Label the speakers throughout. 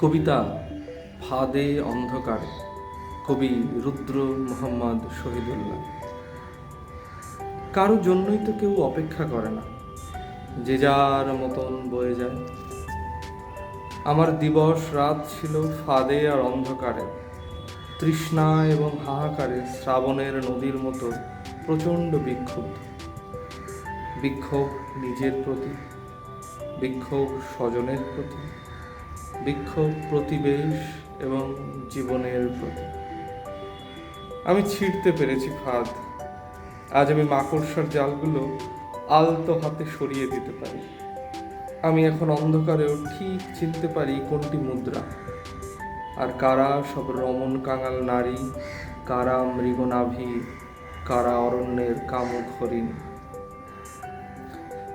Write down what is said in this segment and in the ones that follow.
Speaker 1: কবিতা ফাদে অন্ধকারে, কবি রুদ্র মোহাম্মদ শহীদুল্লাহ। কারোর জন্যই তো কেউ অপেক্ষা করে না, যে যার মতন বয়ে যায়। আমার দিবস রাত ছিল ফাদে আর অন্ধকারে, তৃষ্ণা এবং হাহাকারে শ্রাবণের নদীর মতো প্রচণ্ড বিক্ষুব্ধ বিক্ষোভ নিজের প্রতি, বিক্ষোভ স্বজনের প্রতি। বিক্ষোভ প্রতিবেশ এবং জীবনের প্রতি। আমি ছিঁড়তে পেরেছি ফাঁদ। আজ আমি মাকড়সার জালগুলো আলতো হাতে সরিয়ে দিতে পারি। আমি এখন অন্ধকারেও ঠিক চিনতে পারি কোনটি মুদ্রা। আর কারা সব রমন কাঙাল নারী, কারা মৃগনাভি, কারা অরণ্যের কামুক হরিণ।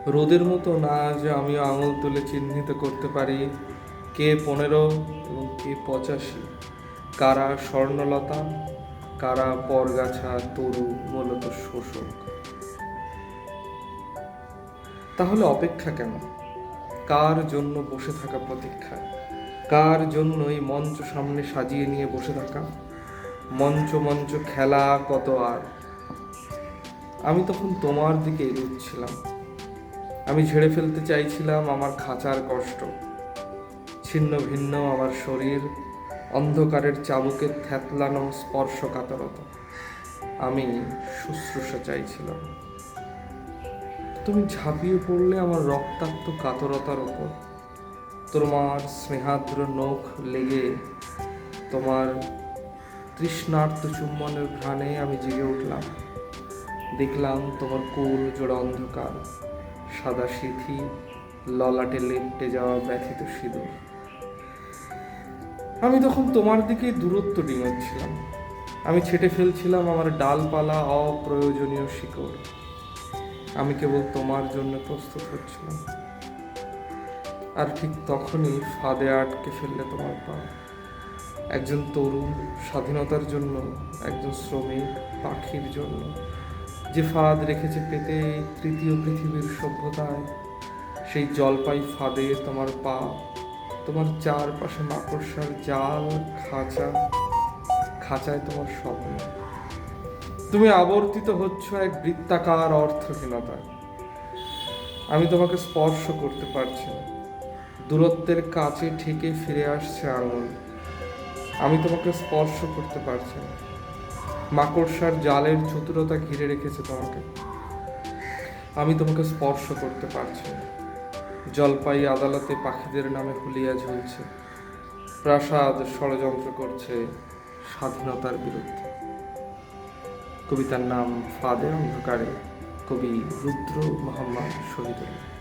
Speaker 1: রোদের মতো না যে আমি আঙুল তুলে চিহ্নিত করতে পারি কে পনেরো এবং কে পঁচাশি? কারা স্বর্ণলতা? কারা পরগাছা, তরু, মূলত শোষক? তাহলে অপেক্ষা কেন? কার জন্য বসে থাকা প্রতীক্ষা? কার জন্য এই মঞ্চ সামনে সাজিয়ে নিয়ে বসে থাকা? মঞ্চ মঞ্চ খেলা কত আর? আমি তখন তোমার দিকে এগোচ্ছিলাম। আমি ঝেড়ে ফেলতে চাইছিলাম আমার খাঁচার কষ্ট। ছিন্ন ভিন্ন আমার শরীর অন্ধকারের চাবুকে থ্যাতলানো স্পর্শকাতরতা। আমি শুশ্রূষা চাইছিলাম। তুমি ঝাঁপিয়ে পড়লে আমার রক্তাক্ত কাতরতার ওপর তোমার স্নেহাদ্র নখ লেগে তোমার তৃষ্ণার্ত চুম্বনের ঘ্রাণে আমি জেগে উঠলাম। দেখলাম তোমার কোল জোড়া অন্ধকার, সাদা সিথি, ললাটে লেপটে যাওয়া ব্যথিত সিঁদুর। আমি তখন তোমার দিকে দূরত্ব ডিঙাচ্ছিলাম আমি ছেটে ফেলছিলাম আমার ডালপালা অপ্রয়োজনীয় শিকড়। আমি কেবল তোমার জন্য প্রস্তুত হচ্ছিলাম। আর ঠিক তখনই ফাঁদে আটকে ফেললে তোমার পা। একজন তরুণ স্বাধীনতার জন্য, একজন শ্রমিক পাখির জন্য, যে ফাঁদ রেখেছে পেতে তৃতীয় পৃথিবীর সভ্যতায়, সেই জলপাই ফাঁদে তোমার পা তোমার চারপাশে মাকড়সার জাল, খাঁচা, খাঁচায় তোমার স্বপ্ন। তুমি আবর্তিত হচ্ছ এক বৃত্তাকার অর্থহীনতায়। আমি তোমাকে স্পর্শ করতে পারছি না। দূরত্বের কাছে ঠেকে ফিরে আসছে আঙুল। আমি তোমাকে স্পর্শ করতে পারছি না। মাকড়সার জালের চতুরতা ঘিরে রেখেছে তোমাকে। আমি তোমাকে স্পর্শ করতে পারছি না। জলপাই আদালতে পাখিদের নামে হুলিয়া ঝুলছে। প্রাসাদ ষড়যন্ত্র করছে স্বাধীনতার বিরুদ্ধে। কবিতার নাম ফাদে অন্ধকারে। কবি রুদ্র মোহাম্মদ শহীদুল্লাহ।